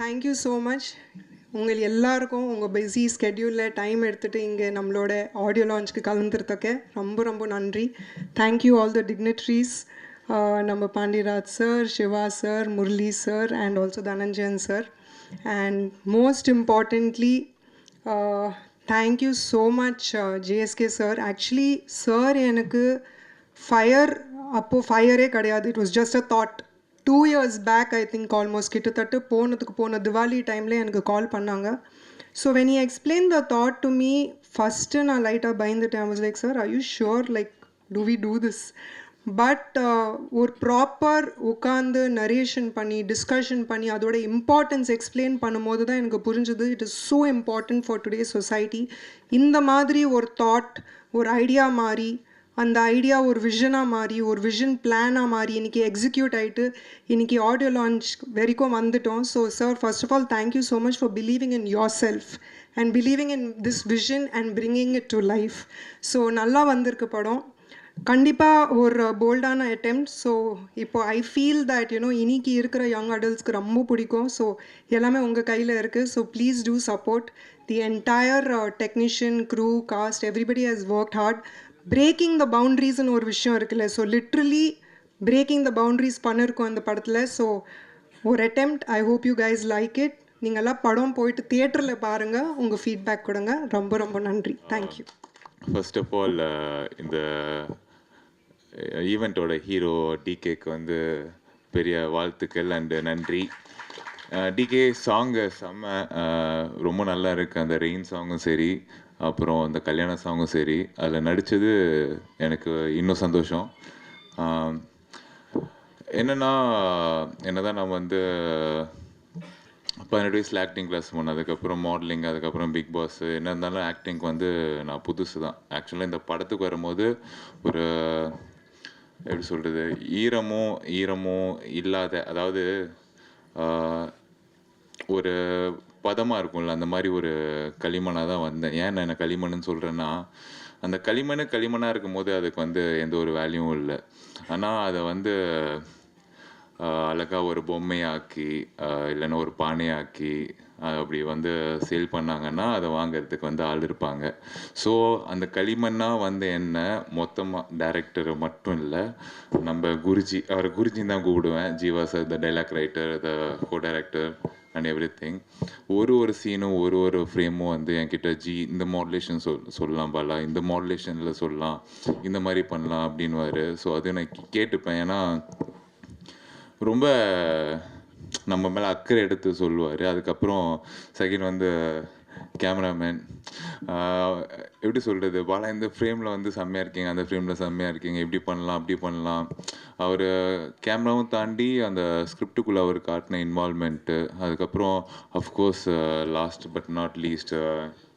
Thank you so much உங்கள் எல்லாருக்கும் உங்கள் பிஸி ஸ்கெட்யூலில் டைம் எடுத்துகிட்டு இங்கே நம்மளோட ஆடியோ லான்ச்சுக்கு கலந்துருத்தக்க ரொம்ப ரொம்ப நன்றி. தேங்க்யூ ஆல் த டிக்னிட்ரிஸ் நம்ம Pandiraj sir Siva sir Murali sir and also Dhananjayan sir and most importantly thank you so much JSK sir actually sir எனக்கு ஃபயர் அப்போது ஃபயரே கிடையாது. It was just a thought two years back I think almost கிட்டத்தட்ட போனதுக்கு போன திவாலி டைமில் எனக்கு call பண்ணாங்க. So when you explain the thought to me first நான் லைட்டாக பயந்துட்டேன். I was like sir I you sure like to we do this but ஒரு ப்ராப்பர் உட்காந்து நரேஷன் பண்ணி டிஸ்கஷன் பண்ணி அதோட இம்பார்ட்டன்ஸ் எக்ஸ்பிளைன் பண்ணும்போது தான் எனக்கு புரிஞ்சுது. It is so important for today society இந்த மாதிரி ஒரு தாட் ஒரு ஐடியா மாதிரி அந்த ஐடியா ஒரு விஷனாக மாறி ஒரு விஷன் பிளானாக மாறி இன்றைக்கி எக்ஸிக்யூட் ஆகிட்டு இன்றைக்கி ஆடியோ லான்ச் வரைக்கும் வந்துட்டோம். So sir first of all thank you so much for believing in yourself and believing in this vision and bringing it to life so நல்லா வந்திருக்கு படம். கண்டிப்பாக ஒரு போல்டான அட்டெம்ப்ட் ஸோ இப்போ ஐ ஃபீல் தட் யூனோ இன்னைக்கு இருக்கிற யங் அடல்ட்ஸ்க்கு ரொம்ப பிடிக்கும். ஸோ எல்லாமே உங்கள் கையில் இருக்குது so please do support the entire technician crew cast everybody has work hard breaking the பவுண்ட்ரிஸ்னு ஒரு விஷயம் இருக்குல்ல. So literally breaking the boundaries பண்ணியிருக்கோம் அந்த படத்தில். ஸோ ஒரு attempt I hope you guys like it நீங்கள்லாம் படம் போயிட்டு தியேட்டரில் பாருங்கள் உங்கள் ஃபீட்பேக் கொடுங்க. ரொம்ப ரொம்ப நன்றி. தேங்க்யூ ஃபர்ஸ்ட் ஆஃப் ஆல் இந்த ஈவெண்ட்டோட ஹீரோ டிகேக்கு வந்து பெரிய வாழ்த்துக்கள் அண்டு நன்றி. Uh, டிகே சாங்கு செம்ம uh, ரொம்ப நல்லா இருக்குது அந்த ரெயின் சாங்கும் சரி. அப்புறம் அந்த கல்யாண சாங்கும் சரி அதில் நடித்தது எனக்கு இன்னும் சந்தோஷம். என்னென்னா என்ன தான் நான் வந்து பதினெட்டு வயசில் ஆக்டிங் கிளாஸ் போனேன் அதுக்கப்புறம் மாடலிங் அதுக்கப்புறம் பிக் பாஸ் என்ன இருந்தாலும் ஆக்டிங்க்கு வந்து நான் புதுசு தான் ஆக்சுவலாக இந்த படத்துக்கு வரும்போது ஒரு எப்படி சொல்கிறது ஈரமும் ஈரமும் இல்லாத அதாவது ஒரு பதமாக இருக்கும்ல அந்த மாதிரி ஒரு களிமண்ணாக தான் வந்தேன். ஏன் நான் என்ன களிமண்ணுன்னு சொல்கிறேன்னா அந்த களிமண் களிமண்ணாக இருக்கும்போது அதுக்கு வந்து எந்த ஒரு வேல்யூவும் இல்லை. ஆனால் அதை வந்து அழகாக ஒரு பொம்மையாக்கி இல்லைன்னா ஒரு பானையாக்கி அப்படி வந்து சேல் பண்ணாங்கன்னா அதை வாங்கிறதுக்கு வந்து ஆள் இருப்பாங்க. ஸோ அந்த களிமண்ணாக வந்து என்ன மொத்தமாக டேரக்டர் மட்டும் இல்லை நம்ம குருஜி அவர் குருஜின்னு தான் கூப்பிடுவேன். Jeeva sir the dialogue writer the co director and everything ஒரு ஒரு சீனும் ஒரு ஒரு ஃப்ரேமும் வந்து என்கிட்ட ஜி இந்த மாடுலேஷன் சொல் சொல்லலாம் பாலா. இந்த மாடுலேஷனில் சொல்லலாம். இந்த மாதிரி பண்ணலாம் அப்படின்னுவாரு. ஸோ அது நான் கேட்டுப்பேன். ஏன்னா ரொம்ப நம்ம மேலே அக்கறை எடுத்து சொல்லுவார். அதுக்கப்புறம் செகண்ட் வந்து கேமராமேன் எப்படி சொல்கிறது பாலா இந்த ஃப்ரேமில் வந்து செம்மையாக இருக்கீங்க. அந்த ஃப்ரேமில் செம்மையாக இருக்கீங்க. இப்படி பண்ணலாம் அப்படி பண்ணலாம். அவர் கேமராவும் தாண்டி அந்த ஸ்கிரிப்டுக்குள்ளே அவர் காட்டின இன்வால்மெண்ட்டு அதுக்கப்புறம் of course last but not least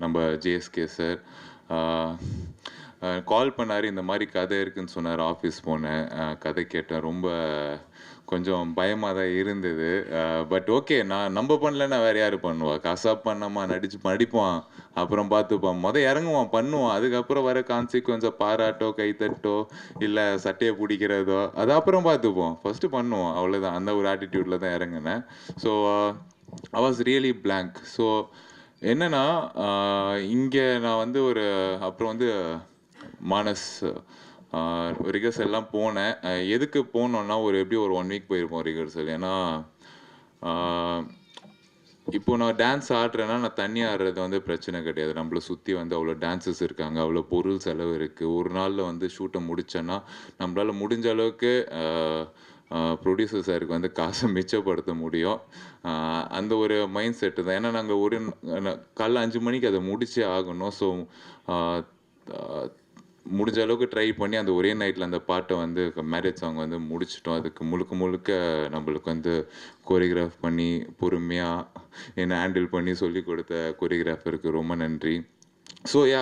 நம்ம ஜேஎஸ்கே சார் கால் பண்ணார் இந்த மாதிரி கதை இருக்குன்னு சொன்னார் ஆஃபீஸ் போனேன். கதை கேட்டேன். ரொம்ப கொஞ்சம் பயமாக தான் இருந்தது பட் ஓகே நான் நம்ம பண்ணலன்னா வேற யார் பண்ணுவா? காசா பண்ணம்மா நடிச்சு நடிப்பான். அப்புறம் பார்த்துப்பான். முத இறங்குவான் பண்ணுவான். அதுக்கப்புறம் வர கான்சிக்வன்ஸை பாராட்டோ கைத்தட்டோ இல்லை சட்டையை பிடிக்கிறதோ அது அப்புறம் பார்த்துப்போம். ஃபஸ்ட்டு பண்ணுவோம் அவ்வளோதான் அந்த ஒரு ஆட்டிடியூடில் தான் இறங்குனேன். So I was really blank so என்னன்னா இங்கே நான் வந்து ஒரு அப்புறம் வந்து மானஸ் ரிகர்சல் எல்லாம் போனேன். எதுக்கு போனோன்னா ஒரு எப்படி ஒரு ஒன் வீக் போயிருப்போம் ரிகர்சல் ஏன்னா இப்போ நான் டான்ஸ் ஆடுறேன்னா நான் தண்ணி ஆடுறது வந்து பிரச்சனை கிடையாது. நம்மளை சுற்றி வந்து அவ்வளோ டான்ஸஸ் இருக்காங்க. அவ்வளோ பொருள் செலவு இருக்குது ஒரு நாளில் வந்து ஷூட்டை முடிச்சேன்னா நம்மளால் முடிஞ்ச அளவுக்கு ப்ரொடியூசர் சாருக்கு வந்து காசை மிச்சப்படுத்த முடியும். அந்த ஒரு மைண்ட் செட்டு தான். ஏன்னா நாங்கள் ஒரு காலைல அஞ்சு மணிக்கு அதை முடிச்சே ஆகணும். ஸோ முடிஞ்ச அளவுக்கு ட்ரை பண்ணி அந்த ஒரே நைட்டில் அந்த பாட்டை வந்து மேரேஜ் சாங் வந்து முடிச்சிட்டோம். அதுக்கு முழுக்க முழுக்க நம்மளுக்கு வந்து கோரியோகிராஃப் பண்ணி பொறுமையாக என்னை ஹேண்டில் பண்ணி சொல்லி கொடுத்த கோரியோகிராஃபருக்கு ரொம்ப நன்றி. ஸோ யா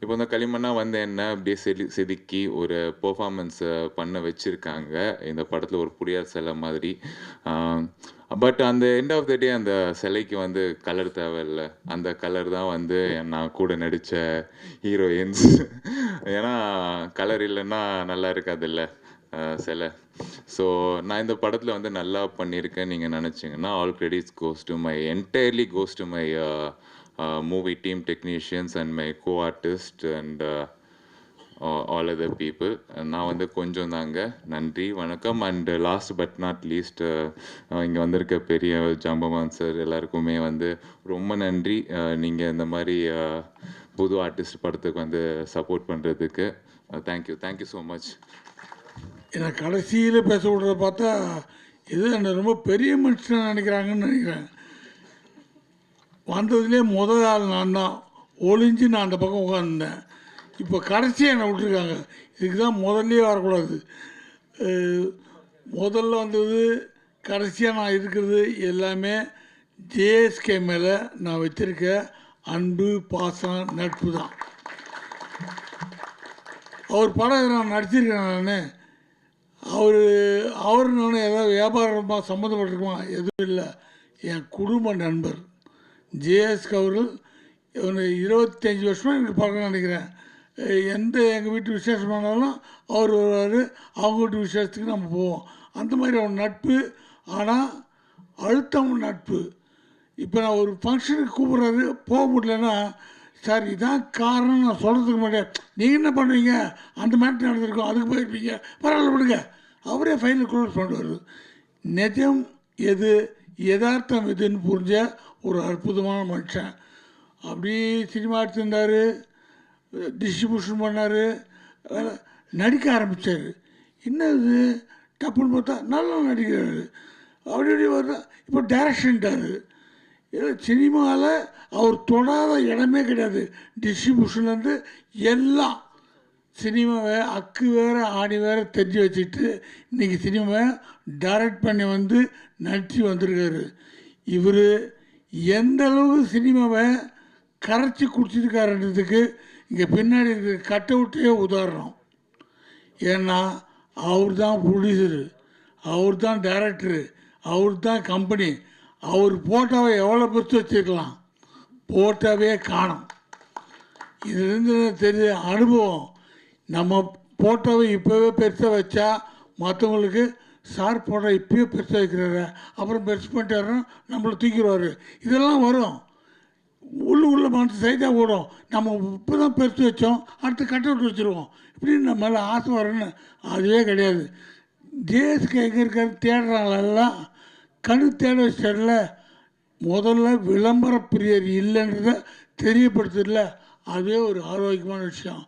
இப்போ இந்த களிமண்ணா வந்து என்ன? அப்படியே செதி செதுக்கி ஒரு பெர்ஃபார்மன்ஸை பண்ண வச்சுருக்காங்க. இந்த படத்தில் ஒரு புடியார் சிலை மாதிரி. பட் அந்த எண்ட் ஆஃப் த டே அந்த சிலைக்கு வந்து கலர் தேவையில்ல. அந்த கலர் தான் வந்து நான் கூட நடித்த ஹீரோயின்ஸ் ஏன்னா கலர் இல்லைன்னா நல்லா இருக்காதுல்ல சிலை. ஸோ நான் இந்த படத்தில் வந்து நல்லா பண்ணியிருக்கேன் நீங்கள் நினச்சிங்கன்னா. All credits goes to my entirely goes to my movie team technicians and my co artist and all other people நான் வந்து கொஞ்சம் தாங்க. நன்றி வணக்கம். And last but not least இங்கே வந்திருக்க பெரிய ஜாம்பவான் சார் எல்லாருக்குமே வந்து ரொம்ப நன்றி. Uh, நீங்கள் இந்த மாதிரி uh, புது ஆர்டிஸ்ட் படத்துக்கு வந்து சப்போர்ட் பண்ணுறதுக்கு தேங்க்யூ தேங்க்யூ ஸோ மச் என்னை கடைசியில் பேச விடுறத பார்த்தா இது என்ன ரொம்ப பெரிய மனுஷன் நினைக்கிறாங்கன்னு நினைக்கிறேன். வந்ததுலேயே முதல் ஆள் நான் தான் ஒளிஞ்சு நான் அந்த பக்கம் உட்காந்துருந்தேன் இப்போ கடைசியாக என்னை விட்டுருக்காங்க. இதுக்கு தான் முதல்லையே வரக்கூடாது. முதல்ல வந்தது கடைசியாக நான் இருக்கிறது எல்லாமே ஜேஎஸ்கே மேலே நான் வச்சுருக்க அன்பு பாசம் நட்பு தான். அவர் படம் நான் நடிச்சிருக்கேன் நான். அவர் அவர் நான் ஏதாவது வியாபாரமாக சம்மந்தப்பட்டிருக்குமா? எதுவும் இல்லை. என் குடும்ப நண்பர். ஜேஎஸ் கவுரில் இவனு இருபத்தஞ்சி வருஷமாக எனக்கு பழக்கம் நினைக்கிறேன். எந்த எங்கள் வீட்டு விசேஷமானாலும் அவர் வருவார் அவங்க வீட்டு விசேஷத்துக்கு நம்ம போவோம். அந்த மாதிரி அவன் நட்பு. ஆனால் அழுத்தம் நட்பு. இப்போ நான் ஒரு ஃபங்க்ஷனுக்கு கூப்பிட்றாரு போக முடியலன்னா சார் இதான் காரணம் நான் சொல்கிறதுக்கு மாட்டேன் நீங்கள் என்ன பண்ணுவீங்க? அந்த மேட்ரு நடந்திருக்கோம் அதுக்கு போயிருப்பீங்க. பரவாயில்ல விடுங்க. அவரே ஃபைலில் க்ளோஸ் பண்ணுவார் நிஜம் எது? யதார்த்தம் எதுன்னு புரிஞ்ச ஒரு அற்புதமான மனுஷன். அப்படியே சினிமா எடுத்திருந்தார் டிஸ்ட்ரிபியூஷன் பண்ணார் நடிக்க ஆரம்பித்தார் என்னது? டப்புன்னு பார்த்தா நல்லா நடிக்கிறாரு அப்படி இப்படி வருதா இப்போ டைரக்ஷன்ட்டார் சினிமாவில் அவர் தொடாத இடமே கிடையாது. டிஸ்ட்ரிபியூஷன்லேருந்து எல்லாம் சினிமாவை அக்கு வேறு ஆணி வேறு தெரிஞ்சு வச்சுட்டு இன்றைக்கி சினிமாவை டைரக்ட் பண்ணி வந்து நடிச்சு வந்திருக்காரு. இவர் எந்த அளவுக்கு சினிமாவை கரைச்சி குடிச்சிருக்காருன்றதுக்கு இங்கே பின்னாடி இருக்கிற கட் அவுட்டே உதாரணம். ஏன்னா அவர் தான் ப்ரொடியூசரு அவர் தான் டைரக்டரு அவர் தான் கம்பெனி அவர் போட்டோவை எவ்வளோ பொறுத்து வச்சுருக்கலாம்? போட்டோவே காணும். இதுலேருந்து எனக்கு தெரிஞ்ச அனுபவம். நம்ம போட்டோவை இப்போவே பெருசாக வச்சா மற்றவங்களுக்கு சார் போட்டோ இப்பயே பெருசாக வைக்கிறாரு. அப்புறம் பெருசு பண்ணிட்டாருன்னா நம்மளை தூக்கிடுவார். இதெல்லாம் வரும். உள்ளு உள்ள மனசு சைடாக ஓடும். நம்ம இப்போ தான் பெருசு வச்சோம். அடுத்து கட் வச்சுருவோம். இப்படின்னு நம்ம மேலே ஆசை வரும்னு அதுவே கிடையாது. ஜேஎஸ்கே எங்கே இருக்காரு தேடுறாங்களெல்லாம் கணு தேட வச்சிடல முதல்ல விளம்பர பிரியர் இல்லைன்றத தெரியப்படுத்துறதுல அதுவே ஒரு ஆரோக்கியமான விஷயம்.